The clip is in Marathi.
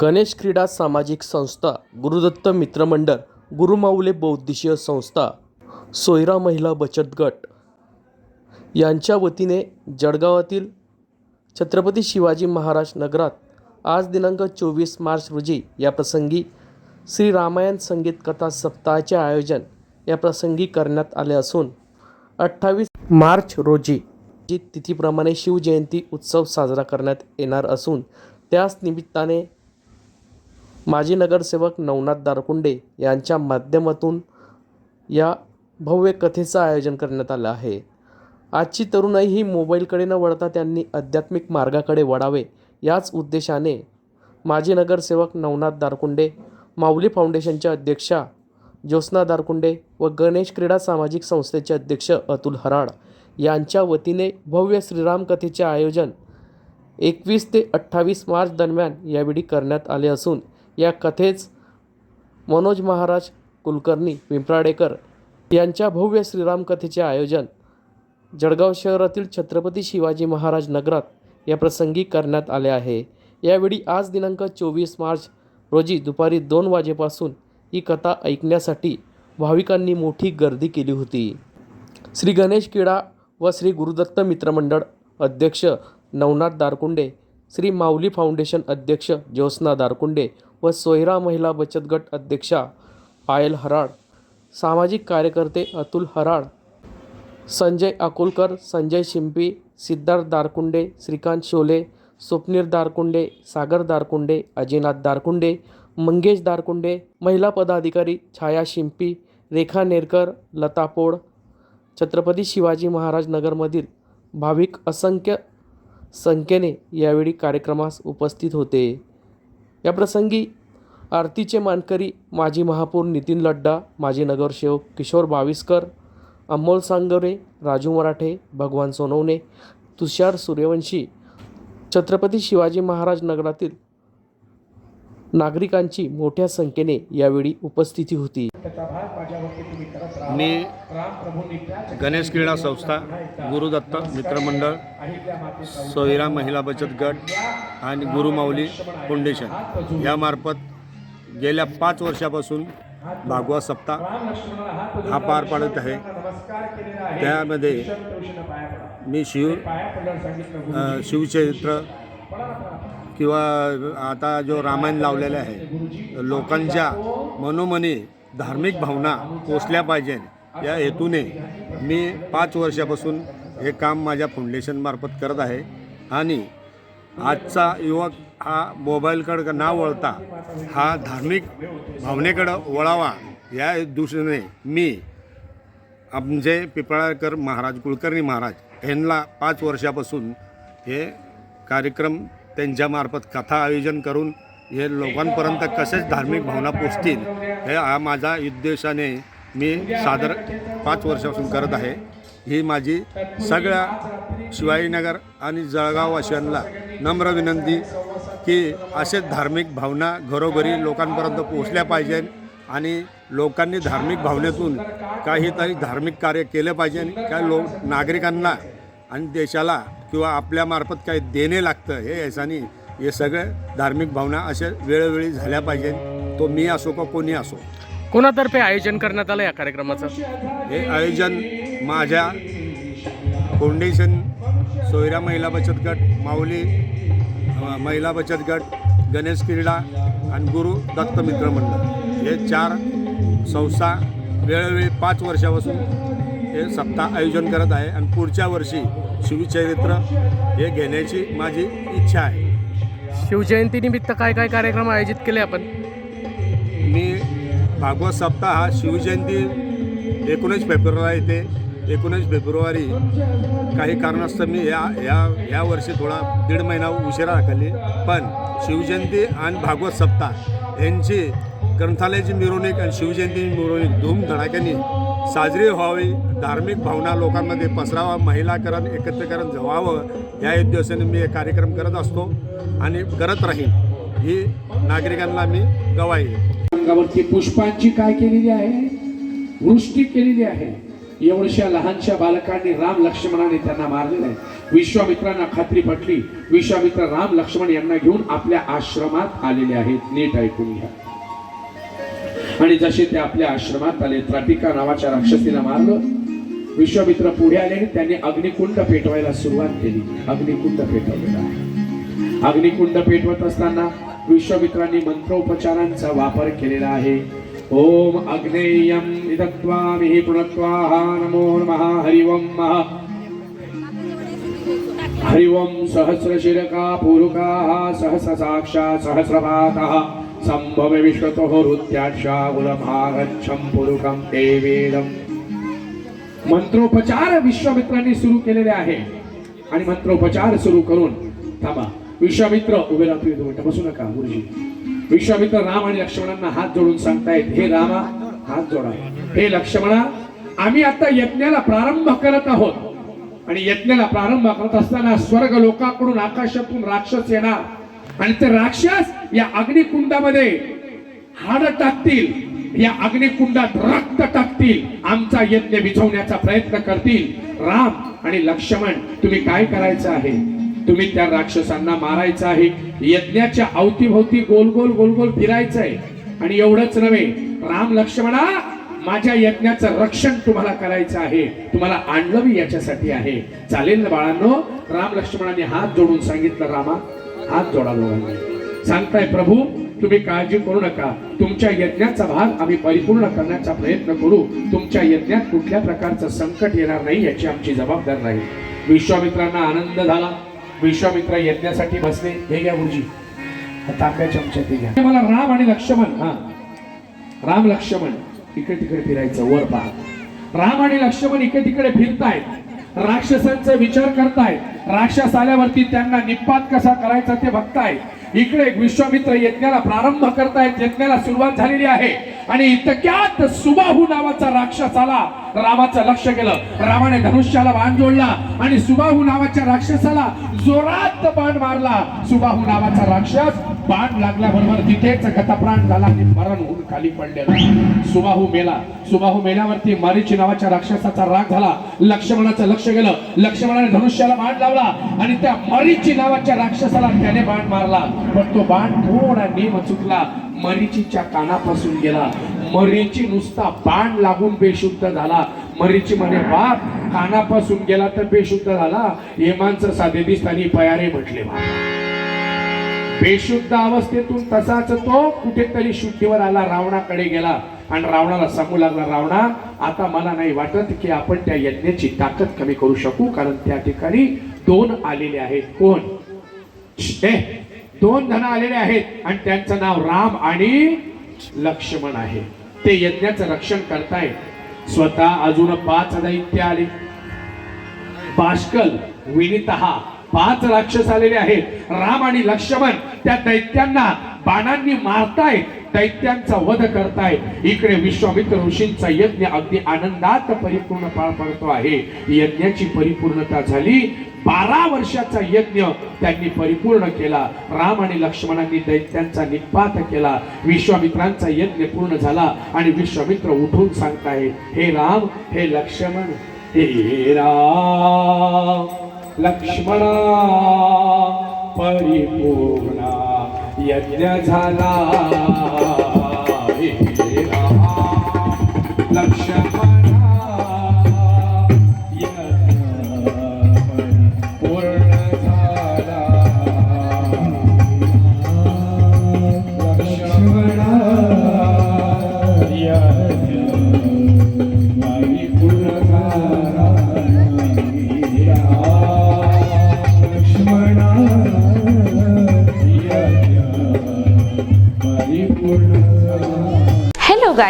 गणेश क्रीडा सामाजिक संस्था गुरुदत्त मित्रमंडळ गुरुमाऊले बौद्धिशीय संस्था सोयरा महिला बचत गट. यांच्या वतीने जळगावातील छत्रपती शिवाजी महाराज नगरात आज दिनांक चोवीस मार्च रोजी या प्रसंगी श्री रामायण संगीत कथा सप्ताहाचे आयोजन या प्रसंगी करण्यात आले असून अठ्ठावीस मार्च रोजी जी तिथीप्रमाणे शिवजयंती उत्सव साजरा करण्यात येणार असून त्याच निमित्ताने माजी नगरसेवक नवनाथ दारकुंडे यांच्या माध्यमातून या भव्य कथेचं आयोजन करण्यात आलं आहे. आजची तरुणाई ही मोबाईलकडे न वळता त्यांनी आध्यात्मिक मार्गाकडे वळावे याच उद्देशाने माजी नगरसेवक नवनाथ दारकुंडे माऊली फाउंडेशनच्या अध्यक्षा ज्योत्स्ना दारकुंडे व गणेश क्रीडा सामाजिक संस्थेचे अध्यक्ष अतुल हराड यांच्या वतीने भव्य श्रीराम कथेचे आयोजन एकवीस ते अठ्ठावीस मार्च दरम्यान यावेळी करण्यात आले असून या कथेच मनोज महाराज कुलकर्णी पिंपराडेकर यांच्या भव्य श्रीराम कथेचे आयोजन जळगाव शहरातील छत्रपती शिवाजी महाराज नगरात या प्रसंगी करण्यात आले आहे. यावेळी आज दिनांक चोवीस मार्च रोजी दुपारी दोन वाजेपासून ही कथा ऐकण्यासाठी भाविकांनी मोठी गर्दी केली होती. श्री गणेश किडा व श्री गुरुदत्त मित्रमंडळ अध्यक्ष नवनाथ दारकुंडे श्री माऊली फाउंडेशन अध्यक्ष ज्योत्स्ना दारकुंडे व सोयरा महिला बचत गट अध्यक्षा पायल हराड सामाजिक कार्यकर्ते अतुल हराड संजय अकोलकर संजय शिंपी सिद्धार्थ दारकुंडे श्रीकांत शोले स्वप्नीर दारकुंडे सागर दारकुंडे अजिनाथ दारकुंडे मंगेश दारकुंडे महिला पदाधिकारी छाया शिंपी रेखा नेरकर लता पोड छत्रपती शिवाजी महाराज नगरमधील भाविक असंख्य संख्येने यावेळी कार्यक्रमास उपस्थित होते. या प्रसंगी आरतीचे मानकरी माजी महापौर नितीन लड्डा माजी नगरसेवक किशोर बाविस्कर अमोल सांगरे राजू मराठे भगवान सोनवणे तुषार सूर्यवंशी छत्रपती शिवाजी महाराज नगरातील नागरिकांची मोठ्या संख्येने यावेळी उपस्थिती होती. मी गणेश क्रीडा संस्था गुरुदत्त मित्रमंडळ सोयरा महिला बचत गट आणि गुरुमाऊली फाउंडेशन यामार्फत गेल्या पाच वर्षापासून भागवा सप्ताह हा पार पाडत आहे. त्यामध्ये मी शिव शिवचरित्र किंवा आता जो रामायण लावलेला आहे लोकांच्या मनोमनी धार्मिक भावना पोचल्या पाहिजे. या हेतूने मी पाच वर्षापासून हे काम माझ्या फाउंडेशनमार्फत करत आहे. आणि आजचा युवक हा मोबाईलकडं ना वळता हा धार्मिक भावनेकडं वळावा या दृष्टीने मी आमचे पिपळाकर महाराज कुलकर्णी महाराज यांना पाच वर्षापासून हे कार्यक्रम त्यांच्यामार्फत कथा आयोजन करून हे लोकांपर्यंत कसेच धार्मिक भावना पोचतील हे हा माझा उद्देशाने मी सादर पाच वर्षापासून करत आहे. ही माझी सगळ्या शिवाजीनगर आणि जळगाववासियांना नम्र विनंती की असेच धार्मिक भावना घरोघरी लोकांपर्यंत पोचल्या पाहिजे आणि लोकांनी धार्मिक भावनेतून काहीतरी धार्मिक कार्य केलं पाहिजे काय लो नागरिकांना आणि देशाला किंवा आपल्यामार्फत काही देणे लागतं हे याच्यानी हे सगळे धार्मिक भावना अशा वेळोवेळी झाल्या पाहिजे. तो मी असो का कोणी असो. कोणातर्फे आयोजन करण्यात आलं या कार्यक्रमाचं? हे आयोजन माझ्या फाउंडेशन सोयरा महिला बचत गट माऊली महिला बचत गट गणेश क्रीडा आणि गुरु दत्त मित्र मंडळ. हे चार संस्था वेळोवेळी पाच वर्षापासून हे सप्ताह आयोजन करत आहे आणि पुढच्या वर्षी शिवचरित्र हे घेण्याची माझी इच्छा आहे. शिवजयंतीनिमित्त काय काय कार्यक्रम आयोजित केले आपण? मी भागवत सप्ताह हा शिवजयंती एकोणीस फेब्रुवारी येते. एकोणीस फेब्रुवारी काही कारणास्तव मी या या या वर्षी थोडा दीड महिना उशिरा दाखवली पण शिवजयंती आणि भागवत सप्ताह यांची ग्रंथालयाची मिरवणूक आणि शिवजयंतीची मिरवणूक धूमधडाक्याने साजरी व्हावी धार्मिक भावना लोकांमध्ये पसरावा महिलाकरण एकत्रीकरण व्हावं या उद्देशाने मी हे कार्यक्रम करत असतो आणि करत राहीन. ही नागरिकांना मी गवाही अंगावरती पुष्पांची काय केलेली आहे? वृष्टी केलेली आहे. एवढ्याशा लहानशा बालकांनी राम लक्ष्मणाने त्यांना मारलेलं आहे. विश्वामित्रांना खात्री पटली. विश्वामित्र राम लक्ष्मण यांना घेऊन आपल्या आश्रमात आलेले आहेत. नीट ऐकून घ्या. आणि जसे ते आपल्या आश्रमात आले त्राटिका नावाच्या राक्षसीला मारलं. विश्वामित्र पुढे आले आणि त्यांनी अग्निकुंड पेटवायला सुरुवात केली. अग्निकुंड पेटवलेला आहे. अग्निकुंड पेटवत असताना विश्वामित्रांनी मंत्रोपचारांचा वापर केलेला आहे. ओम अग्नेयम निदत्वामिहि पुनत्वाहा नमो नमः हरि ओम महा हरि ओम सहस्रशिरका पूरुकाः सहस्र साक्षा सहस्रपातः. संभव विश्वतः हृत्याक्षा पुरुकं देवेदम् मंत्रोपचार विश्वामित्रांनी सुरू केलेले आहे. आणि मंत्रोपचार सुरू करून थांबा विश्वामित्र उभे राहतो बसू नका गुरुजी. विश्वामित्र राम आणि लक्ष्मणांना हात जोडून सांगतायत हे रामा हात जोडा. हे लक्ष्मणा आम्ही आता यज्ञाला प्रारंभ करत आहोत. आणि यज्ञाला प्रारंभ करत असताना स्वर्ग लोकांकडून आकाशातून राक्षस येणार. आणि ते राक्षस या अग्निकुंडामध्ये हाड टाकतील या अग्निकुंडात रक्त टाकतील आमचा यज्ञ विझवण्याचा प्रयत्न करतील. राम आणि लक्ष्मण तुम्ही काय करायचं आहे? तुम्ही त्या राक्षसांना मारायचं आहे. यज्ञाच्या अवतीभोवती गोल गोल गोल गोल फिरायचं आहे आणि एवढंच नव्हे राम लक्ष्मणा माझ्या यज्ञाचं रक्षण तुम्हाला करायचं आहे. तुम्हाला आणलं मी याच्यासाठी आहे. चालेल ना बाळांनो? राम लक्ष्मणाने हात जोडून सांगितलं रामा हात जोडा लोकांनी सांगताय प्रभू तुम्ही काळजी करू नका. तुमच्या यज्ञाचा भाग आम्ही परिपूर्ण करण्याचा प्रयत्न करू. तुमच्या यज्ञात कुठल्या प्रकारचं संकट येणार नाही याची आमची जबाबदार नाही विश्वामित्रांना आनंद झाला. विश्वामित्र यज्ञासाठी बसले. हे घ्या गुरुजी हा तांब्या ते घ्या. मला राम आणि लक्ष्मण हा. राम लक्ष्मण इकडे तिकडे फिरायचं वर पहा. राम आणि लक्ष्मण इकडे तिकडे फिरतायत. राक्षसांचा विचार करतायत. राक्षस आल्यावरती त्यांना निपात कसा करायचा ते बघतायत. इकडे एक विश्वामित्र यज्ञाला प्रारंभ करतायत यज्ञाला सुरुवात झालेली आहे. आणि इतक्यात सुबाहू नावाचा राक्षस आला. रामाचं लक्ष केलं रामाने धनुष्याला बाण जोडला आणि सुबाहू नावाच्या राक्षसाला जोरात बाण मारला. सुबाहू नावाचा राक्षस बाण लागल्याबरोबर तिथेच गतप्राण झाला आणि मरण होऊन खाली पडलेला सुबाहू मेला. सुबाहू मेल्यावरती मारीची नावाच्या राक्षसाचा राग झाला. लक्ष्मणाचं लक्ष गेलं. लक्ष्मणाने धनुष्याला बाण लावला आणि त्या मरीची नावाच्या राक्षसाला त्याने बाण मारला. पण तो बाण थोडा नेम चुकला. मरीचीच्या कानापासून गेला. मरीची नुसता बाण लागून बेशुद्ध झाला. मरीची म्हणे बाप कानापासून गेला तर बेशुद्ध झाला. हेमांचं साधे दिसतानी पयारे म्हटले बा बेशुद्ध अवस्थेतून तसाच तो कुठेतरी शुद्धीवर आला रावणाकडे गेला. आणि रावणाला सांगू लागला रावणा आता मला नाही वाटत की आपण त्या यज्ञाची ताकद कमी करू शकू कारण त्या ठिकाणी दोन आलेले आहेत. कोण? दोन जण आलेले आहेत आणि त्यांचं नाव राम आणि लक्ष्मण आहे. ते यज्ञाचं रक्षण करतायत. स्वतः अजून पाच दैत्य आले. बाष्कल विनितहा पाच राक्षस आलेले आहेत. राम आणि लक्ष्मण त्या दैत्यांना बाणांनी मारताय दैत्यांचा वध करताय इकडे विश्वामित्र ऋषींचा यज्ञ अगदी आनंदात परिपूर्ण पार पडतो आहे. यज्ञाची परिपूर्णता झाली. बारा वर्षाचा यज्ञ त्यांनी परिपूर्ण केला. राम आणि लक्ष्मणांनी दैत्यांचा निपात केला. विश्वामित्रांचा यज्ञ पूर्ण झाला आणि विश्वामित्र उठून सांगताय हे राम हे लक्ष्मण हे राम. लक्ष्मणा परिपूर्ण यज्ञ झाला.